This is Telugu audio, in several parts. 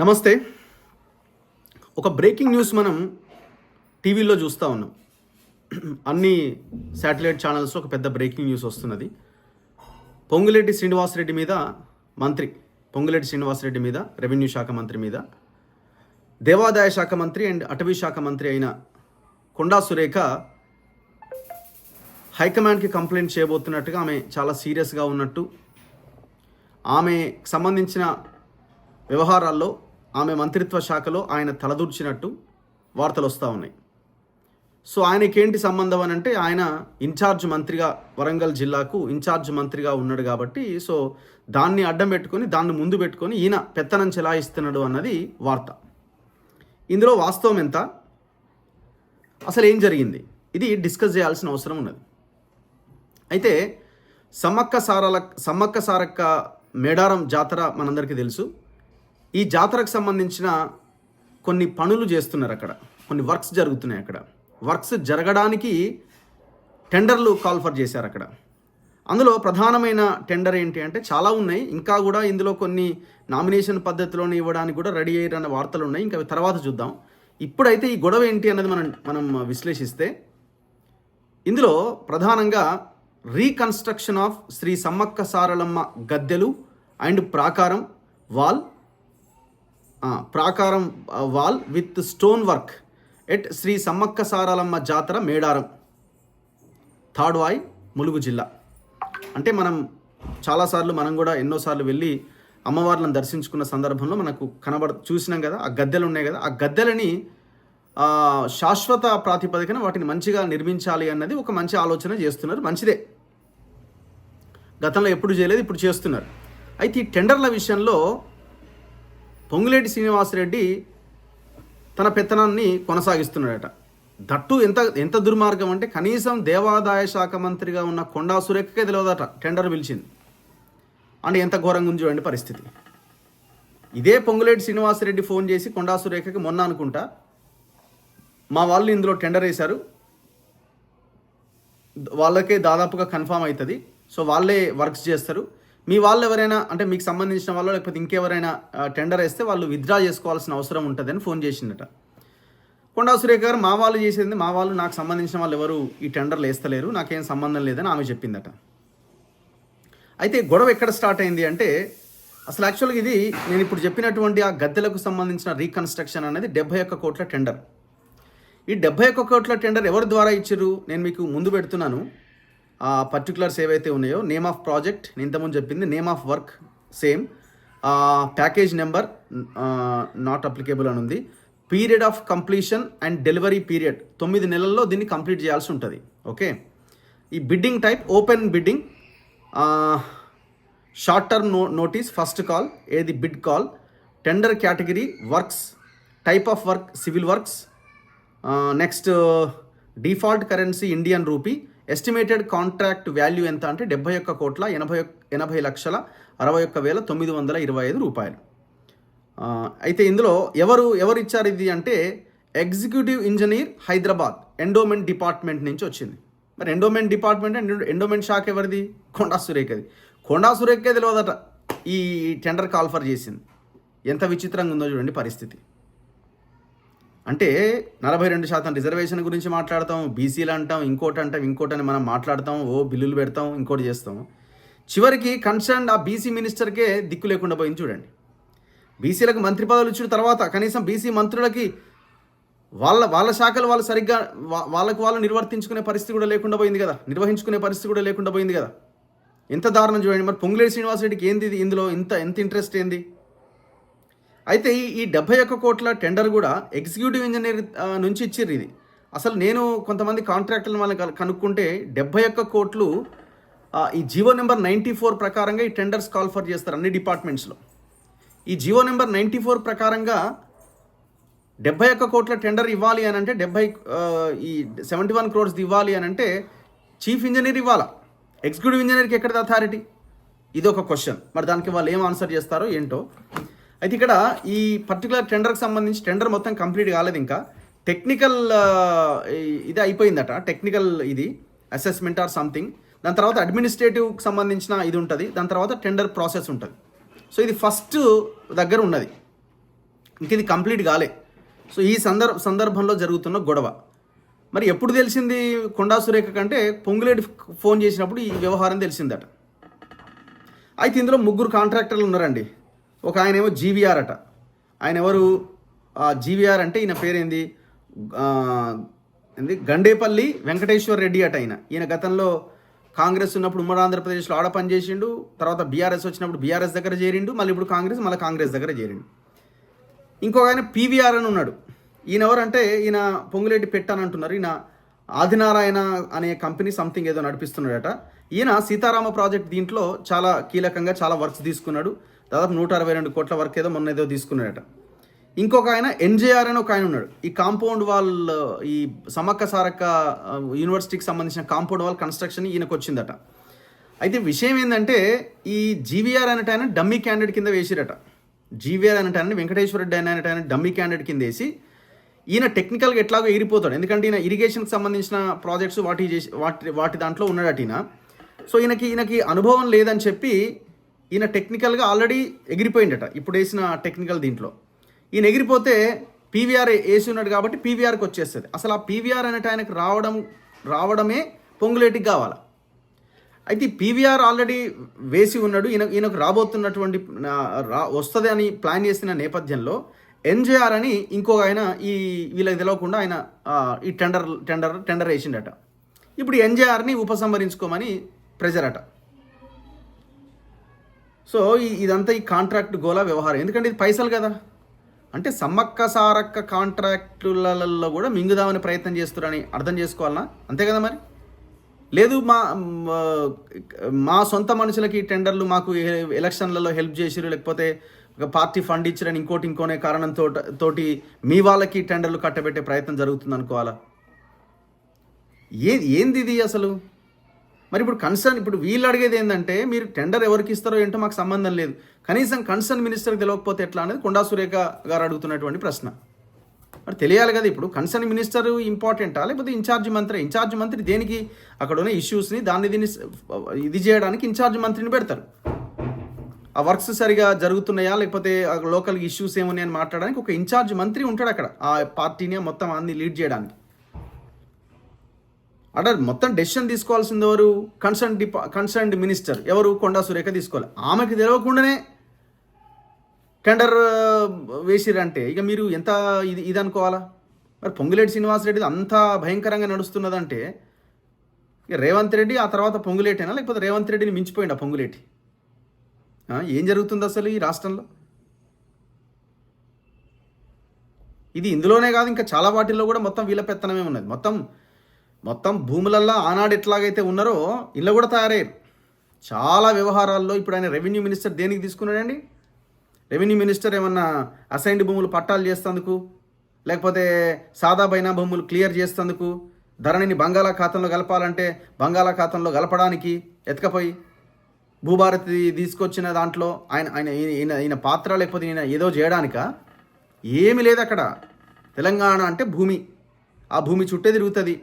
నమస్తే. ఒక బ్రేకింగ్ న్యూస్ మనం టీవీలో చూస్తూ ఉన్నాం. అన్ని శాటిలైట్ ఛానల్స్ ఒక పెద్ద బ్రేకింగ్ న్యూస్ వస్తున్నది. పొంగులేటి శ్రీనివాసరెడ్డి మీద మంత్రి పొంగులేటి శ్రీనివాసరెడ్డి మీద రెవెన్యూ శాఖ మంత్రి మీద దేవాదాయ శాఖ మంత్రి అండ్ అటవీ శాఖ మంత్రి అయిన కొండా సురేఖ హైకమాండ్కి కంప్లైంట్ చేయబోతున్నట్టుగా ఆమె చాలా సీరియస్గా ఉన్నట్టు ఆమెకు సంబంధించిన వ్యవహారాల్లో ఆమె మంత్రిత్వ శాఖలో ఆయన తలదూర్చినట్టు వార్తలు వస్తూ ఉన్నాయి. సో ఆయనకేంటి సంబంధం అని అంటే ఆయన ఇన్ఛార్జ్ మంత్రిగా వరంగల్ జిల్లాకు ఇన్ఛార్జ్ మంత్రిగా ఉన్నాడు కాబట్టి సో దాన్ని అడ్డం పెట్టుకొని దాన్ని ముందు పెట్టుకొని ఈయన పెత్తనం చెలాయిస్తున్నాడు అన్నది వార్త. ఇందులో వాస్తవం ఎంత? అసలు ఏం జరిగింది? ఇది డిస్కస్ చేయాల్సిన అవసరం ఉన్నది. అయితే సమ్మక్క సారల సమ్మక్క సారక్క మేడారం జాతర మనందరికీ తెలుసు. ఈ జాతరకు సంబంధించిన కొన్ని పనులు చేస్తున్నారు అక్కడ. కొన్ని వర్క్స్ జరుగుతున్నాయి అక్కడ. వర్క్స్ జరగడానికి టెండర్లు కాల్ఫర్ చేశారు అక్కడ. అందులో ప్రధానమైన టెండర్ ఏంటి అంటే చాలా ఉన్నాయి. ఇంకా కూడా ఇందులో కొన్ని నామినేషన్ పద్ధతిలోనే ఇవ్వడానికి కూడా రెడీ అయ్యారన్న వార్తలు ఉన్నాయి. ఇంకా తర్వాత చూద్దాం. ఇప్పుడైతే ఈ గొడవ ఏంటి అన్నది మనం మనం విశ్లేషిస్తే ఇందులో ప్రధానంగా రీకన్స్ట్రక్షన్ ఆఫ్ శ్రీ సమ్మక్క సారలమ్మ గద్దెలు అండ్ ప్రాకారం వాల్ ప్రాకారం wall with stone work. At Sri Sammakka Saralamma Jatara Medaram. Third వాయ్ ములుగు జిల్లా. అంటే మనం చాలాసార్లు మనం కూడా ఎన్నోసార్లు వెళ్ళి అమ్మవార్లను దర్శించుకున్న సందర్భంలో మనకు కనబడ చూసినాం కదా ఆ గద్దెలు ఉన్నాయి కదా ఆ గద్దెలని శాశ్వత ప్రాతిపదికన వాటిని మంచిగా నిర్మించాలి అన్నది ఒక మంచి ఆలోచన చేస్తున్నారు. మంచిదే. గతంలో ఎప్పుడు చేయలేదు ఇప్పుడు చేస్తున్నారు. అయితే ఈ టెండర్ల విషయంలో పొంగులేటి శ్రీనివాసరెడ్డి తన పెత్తనాన్ని కొనసాగిస్తున్నాడట. దట్టు ఎంత ఎంత దుర్మార్గం అంటే కనీసం దేవాదాయ శాఖ మంత్రిగా ఉన్న కొండా సురేఖకే తెలియదట టెండర్ పిలిచింది. అంటే ఎంత ఘోరంగా ఉంది చూడండి పరిస్థితి. ఇదే పొంగులేటి శ్రీనివాసరెడ్డి ఫోన్ చేసి కొండా సురేఖకి మొన్న అనుకుంటా మా వాళ్ళు ఇందులో టెండర్ వేశారు. వాళ్ళకే దాదాపుగా కన్ఫామ్ అవుతుంది. సో వాళ్ళే వర్క్స్ చేస్తారు. మీ వాళ్ళు ఎవరైనా అంటే మీకు సంబంధించిన వాళ్ళు లేకపోతే ఇంకెవరైనా టెండర్ వేస్తే వాళ్ళు విత్డ్రా చేసుకోవాల్సిన అవసరం ఉంటుందని ఫోన్ చేసిందట కొండా సురేఖ గారు మా వాళ్ళు చేసేది మా వాళ్ళు నాకు సంబంధించిన వాళ్ళు ఎవరు ఈ టెండర్లు వేస్తలేరు నాకేం సంబంధం లేదని ఆమె చెప్పిందట. అయితే గొడవ ఎక్కడ స్టార్ట్ అయింది అంటే అసలు యాక్చువల్గా ఇది నేను ఇప్పుడు చెప్పినటువంటి ఆ గద్దెలకు సంబంధించిన రీకన్స్ట్రక్షన్ అనేది డెబ్బై ఒక్క కోట్ల టెండర్ ఈ డెబ్బై ఒక్క కోట్ల టెండర్ ఎవరి ద్వారా ఇచ్చారు నేను మీకు ముందు పెడుతున్నాను. ఆ పర్టికులర్స్ ఏవైతే ఉన్నాయో నేమ్ ఆఫ్ ప్రాజెక్ట్ నేను ఇంతకుముందు చెప్పింది name of work same package number not applicable అని ఉంది. Period of completion and delivery period తొమ్మిది నెలల్లో దీన్ని కంప్లీట్ చేయాల్సి ఉంటుంది. ఓకే ఈ bidding type open bidding short term no notice first call ఏది bid call tender category works type of work civil works next default currency Indian rupee estimated contract value ఎంత అంటే డెబ్బై ఒక్క కోట్ల ఎనభై ఎనభై లక్షల అరవై ఒక్క వేల తొమ్మిది వందల ఇరవై ఐదు రూపాయలు. అయితే ఇందులో ఎవరు ఎవరు ఇచ్చారు ఇది అంటే executive engineer Hyderabad endowment department నుంచి వచ్చింది. మరి ఎండోమెంట్ డిపార్ట్మెంట్ అండ్ ఎండోమెంట్ శాఖ ఎవరిది? కొండా సురేఖది. కొండా సురేఖే తెలియదట ఈ టెండర్ కాల్ఫర్ చేసింది. ఎంత విచిత్రంగా ఉందో చూడండి పరిస్థితి. అంటే నలభై రెండు శాతం రిజర్వేషన్ గురించి మాట్లాడతాం బీసీలు అంటాం ఇంకోటి అంటాం ఇంకోటి అని మనం మాట్లాడతాం ఓ బిల్లులు పెడతాం ఇంకోటి చేస్తాం. చివరికి కన్సర్న్ ఆ బీసీ మినిస్టర్కే దిక్కు లేకుండా పోయింది చూడండి. బీసీలకు మంత్రి పదవులు ఇచ్చిన తర్వాత కనీసం బీసీ మంత్రులకి వాళ్ళ వాళ్ళ శాఖలు వాళ్ళు సరిగ్గా వాళ్ళకు వాళ్ళు నిర్వర్తించుకునే పరిస్థితి కూడా లేకుండా పోయింది కదా. నిర్వహించుకునే పరిస్థితి కూడా లేకుండా పోయింది కదా. ఎంత దారుణం చూడండి. మరి పొంగులేటి శ్రీనివాసరెడ్డికి ఏంది ఇది? ఇందులో ఇంత ఎంత ఇంట్రెస్ట్ ఏంది? అయితే ఈ డెబ్బై ఒక్క కోట్ల టెండర్ కూడా ఎగ్జిక్యూటివ్ ఇంజనీర్ నుంచి ఇచ్చిర్రు ఇది. అసలు నేను కొంతమంది కాంట్రాక్టర్లు వాళ్ళని కనుక్కుంటే డెబ్బై ఒక్క కోట్లు ఈ జియో నెంబర్ నైంటీ ఫోర్ ప్రకారంగా ఈ టెండర్స్ కాల్ ఫర్ చేస్తారు అన్ని డిపార్ట్మెంట్స్లో. ఈ జియో నెంబర్ నైంటీ ఫోర్ ప్రకారంగా డెబ్బై ఒక్క కోట్ల టెండర్ ఇవ్వాలి అని అంటే డెబ్బై ఈ సెవెంటీ వన్ క్రోర్స్ది ఇవ్వాలి అని అంటే చీఫ్ ఇంజనీర్ ఇవ్వాలా? ఎగ్జిక్యూటివ్ ఇంజనీర్కి ఎక్కడిది అథారిటీ ఇది ఒక క్వశ్చన్ మరి దానికి వాళ్ళు ఏం ఆన్సర్ చేస్తారో ఏంటో? అయితే ఇక్కడ ఈ పర్టికులర్ టెండర్కి సంబంధించి టెండర్ మొత్తం కంప్లీట్ కాలేదు ఇంకా. టెక్నికల్ ఇది అయిపోయిందట. టెక్నికల్ ఇది అసెస్మెంట్ ఆర్ సంథింగ్ దాని తర్వాత అడ్మినిస్ట్రేటివ్కి సంబంధించిన ఇది ఉంటుంది. దాని తర్వాత టెండర్ ప్రాసెస్ ఉంటుంది. సో ఇది ఫస్ట్ దగ్గర ఉన్నది. ఇంక ఇది కంప్లీట్ కాలే. సో ఈ సందర్భ సందర్భంలో జరుగుతున్న గొడవ. మరి ఎప్పుడు తెలిసింది కొండా సురేఖ కంటే? పొంగులేటి ఫోన్ చేసినప్పుడు ఈ వ్యవహారం తెలిసిందట. అయితే ఇందులో ముగ్గురు కాంట్రాక్టర్లు ఉన్నారండి. ఒక ఆయన ఏమో జీవీఆర్ అట. ఆయన ఎవరు జీవీఆర్ అంటే ఈయన పేరేంది? ఏంది? గండేపల్లి వెంకటేశ్వర రెడ్డి అట ఆయన ఈయన గతంలో కాంగ్రెస్ ఉన్నప్పుడు ఉమ్మడి ఆంధ్రప్రదేశ్లో ఆడ పని చేసిండు తర్వాత బీఆర్ఎస్ వచ్చినప్పుడు బీఆర్ఎస్ దగ్గర చేరిండు మళ్ళీ ఇప్పుడు కాంగ్రెస్ మళ్ళీ కాంగ్రెస్ దగ్గర చేరిండు. ఇంకొక ఆయన పీవీఆర్ అని ఉన్నాడు. ఈయన ఎవరంటే ఈయన పొంగులేటి పెట్టాను అంటున్నారు. ఈయన ఆదినారాయణ అనే కంపెనీ సంథింగ్ ఏదో నడిపిస్తున్నాడట. ఈయన సీతారామ ప్రాజెక్ట్ దీంట్లో చాలా కీలకంగా చాలా వర్క్స్ తీసుకున్నాడు. దాదాపు నూట అరవై రెండు కోట్ల వర్క్ ఏదో మొన్న ఏదో తీసుకున్నాడట. ఇంకొక ఆయన ఎన్జేఆర్ అని ఒక ఆయన ఉన్నాడు. ఈ కాంపౌండ్ వాల్ ఈ సమక్క సారక్క యూనివర్సిటీకి సంబంధించిన కాంపౌండ్ వాల్ కన్స్ట్రక్షన్ ఈయనకు వచ్చిందట. అయితే విషయం ఏంటంటే ఈ జీవీఆర్ అనేట ఆయన డమ్మీ క్యాండిడేట్ కింద వేసిరట. జీవీఆర్ అనేట ఆయన వెంకటేశ్వర రెడ్డి అని అనేట ఆయన డమ్మీ క్యాండిడేట్ కింద వేసి ఈయన టెక్నికల్గా ఎట్లాగో ఎగిరిపోతాడు ఎందుకంటే ఈయన ఇరిగేషన్కి సంబంధించిన ప్రాజెక్ట్స్ వాటి చేసి వాటి వాటి దాంట్లో ఉన్నాడట ఈయన. సో ఈయనకి ఈయనకి అనుభవం లేదని చెప్పి ఈయన టెక్నికల్గా ఆల్రెడీ ఎగిరిపోయిండట. ఇప్పుడు వేసిన టెక్నికల్ దీంట్లో. ఈయన ఎగిరిపోతే పీవీఆర్ వేసి ఉన్నాడు కాబట్టి పీవీఆర్కి వచ్చేస్తుంది. అసలు ఆ పీవీఆర్ అనేట ఆయనకు రావడం రావడమే పొంగులేటికి కావాలి. అయితే పీవీఆర్ ఆల్రెడీ వేసి ఉన్నాడు. ఈయన ఈయనకు రాబోతున్నటువంటి రా వస్తుంది అని ప్లాన్ చేసిన నేపథ్యంలో ఎన్జేఆర్ అని ఇంకొక ఆయన ఈ వీళ్ళకి తెలవకుండా ఆయన ఈ టెండర్ టెండర్ టెండర్ వేసిండట. ఇప్పుడు ఎన్జేఆర్ని ఉపసంహరించుకోమని ప్రెజర్ అట. సో ఇదంతా ఈ కాంట్రాక్ట్ గోలా వ్యవహారం. ఎందుకంటే ఇది పైసలు కదా. అంటే సమ్మక్క సారక్క కాంట్రాక్టులలో కూడా మింగుదామని ప్రయత్నం చేస్తున్నారని అర్థం చేసుకోవాలనా? అంతే కదా మరి? లేదు మా మా సొంత మనుషులకి టెండర్లు మాకు ఎలక్షన్లలో హెల్ప్ చేసిరు లేకపోతే ఒక పార్టీ ఫండ్ ఇచ్చిరని ఇంకోటి ఇంకోనే కారణంతో తోటి మీ వాళ్ళకి టెండర్లు కట్టబెట్టే ప్రయత్నం జరుగుతుంది అనుకోవాలా ఏ ఏంది ఇది అసలు? మరి ఇప్పుడు కన్సర్న్ ఇప్పుడు వీళ్ళు అడిగేది ఏంటంటే మీరు టెండర్ ఎవరికి ఇస్తారో ఏంటో మాకు సంబంధం లేదు. కనీసం కన్సర్న్ మినిస్టర్కి తెలియకపోతే ఎట్లా అనేది కొండా సురేఖ గారు అడుగుతున్నటువంటి ప్రశ్న. మరి తెలియాలి కదా ఇప్పుడు కన్సర్న్ మినిస్టర్ ఇంపార్టెంటా? లేకపోతే ఇన్ఛార్జ్ మంత్రి ఇన్ఛార్జ్ మంత్రి దేనికి అక్కడ ఉన్న ఇష్యూస్ని దాన్ని దీన్ని ఇది చేయడానికి ఇన్ఛార్జ్ మంత్రిని పెడతారు. ఆ వర్క్స్ సరిగా జరుగుతున్నాయా? లేకపోతే లోకల్ ఇష్యూస్ ఏమున్నాయని మాట్లాడడానికి ఒక ఇన్ఛార్జ్ మంత్రి ఉంటాడు అక్కడ ఆ పార్టీని మొత్తం అన్ని లీడ్ చేయడానికి. అంటే మొత్తం డెసిషన్ తీసుకోవాల్సింది ఎవరు? కన్సర్న్ డిపా కన్సర్న్డ్ మినిస్టర్ ఎవరు? కొండా సురేఖ తీసుకోవాలి. ఆమెకు తెలియకుండానే టెండర్ వేసిరంటే. ఇక మీరు ఎంత ఇది ఇది అనుకోవాలా? మరి పొంగులేటి శ్రీనివాసరెడ్డి అంత భయంకరంగా నడుస్తున్నదంటే ఇక రేవంత్ రెడ్డి ఆ తర్వాత పొంగులేటేనా? లేకపోతే రేవంత్ రెడ్డిని మించిపోయిండా పొంగులేటి? ఏం జరుగుతుంది అసలు ఈ రాష్ట్రంలో? ఇది ఇందులోనే కాదు ఇంకా చాలా వాటిల్లో కూడా మొత్తం వీళ్ళ పెత్తనమే ఉన్నది. మొత్తం మొత్తం భూములల్లో ఆనాడు ఎట్లాగైతే ఉన్నారో ఇళ్ళ కూడా తయారయ్యారు. చాలా వ్యవహారాల్లో ఇప్పుడు ఆయన రెవెన్యూ మినిస్టర్ దేనికి తీసుకున్నాడండి? రెవెన్యూ మినిస్టర్ ఏమన్నా అసైన్డ్ భూములు పట్టాలు చేస్తందుకు లేకపోతే సాదా బైనా భూములు క్లియర్ చేస్తందుకు ధరణిని బంగాళాఖాతంలో కలపాలంటే బంగాళాఖాతంలో కలపడానికి ఎతకపోయి భూభారతి తీసుకొచ్చిన దాంట్లో ఆయన ఆయన ఈయన ఈయన పాత్ర లేకపోతే ఈయన ఏదో చేయడానిక? ఏమీ లేదు అక్కడ. తెలంగాణ అంటే భూమి. ఆ భూమి చుట్టే తిరుగుతుంది.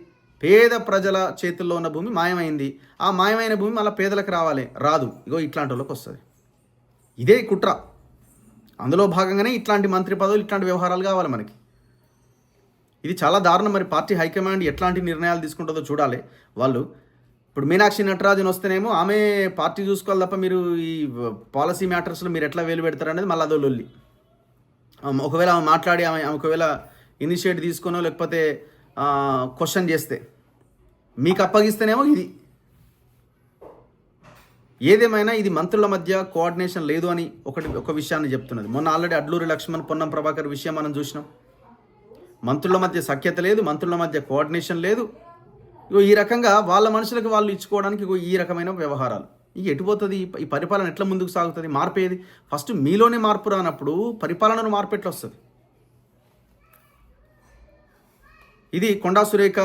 పేద ప్రజల చేతుల్లో ఉన్న భూమి మాయమైంది. ఆ మాయమైన భూమి మళ్ళీ పేదలకు రావాలి. రాదు. ఇగో ఇట్లాంటి వాళ్ళకి వస్తుంది. ఇదే కుట్ర. అందులో భాగంగానే ఇట్లాంటి మంత్రి పదవులు ఇట్లాంటి వ్యవహారాలు కావాలి మనకి. ఇది చాలా దారుణం. మరి పార్టీ హైకమాండ్ ఎట్లాంటి నిర్ణయాలు తీసుకుంటుందో చూడాలి. వాళ్ళు ఇప్పుడు మీనాక్షి నటరాజన్ వస్తేనేమో ఆమె పార్టీ చూసుకోవాలి తప్ప మీరు ఈ పాలసీ మ్యాటర్స్లో మీరు ఎట్లా వేలు పెడతారనేది మళ్ళీ అదో లొల్లి. ఒకవేళ ఆమె మాట్లాడి ఆమె ఆమె ఒకవేళ ఇనిషియేట్ తీసుకునో లేకపోతే క్వశ్చన్ చేస్తే. మీకు అప్పగిస్తేనేమో ఇది. ఏదేమైనా ఇది మంత్రుల మధ్య కోఆర్డినేషన్ లేదు అని ఒకటి ఒక విషయాన్ని చెప్తున్నది. మొన్న ఆల్రెడీ అడ్లూరి లక్ష్మణ్ పొన్నం ప్రభాకర్ విషయం మనం చూసినాం. మంత్రుల మధ్య సఖ్యత లేదు మంత్రుల మధ్య కోఆర్డినేషన్ లేదు. ఇగో ఈ రకంగా వాళ్ళ మనుషులకు వాళ్ళు ఇచ్చుకోవడానికి ఇగో ఈ రకమైన వ్యవహారాలు. ఇక ఎటుపోతుంది ఈ- ఈ పరిపాలన ఎట్లా ముందుకు సాగుతుంది? మార్పు ఏది? ఫస్ట్ మీలోనే మార్పు రానప్పుడు పరిపాలనను మార్పు ఎట్లా వస్తుంది? ఇది కొండా సురేఖ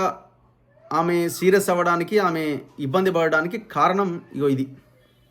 ఆమె సీరియస్ అవ్వడానికి ఆమె ఇబ్బంది పడడానికి కారణం ఇగో ఇది.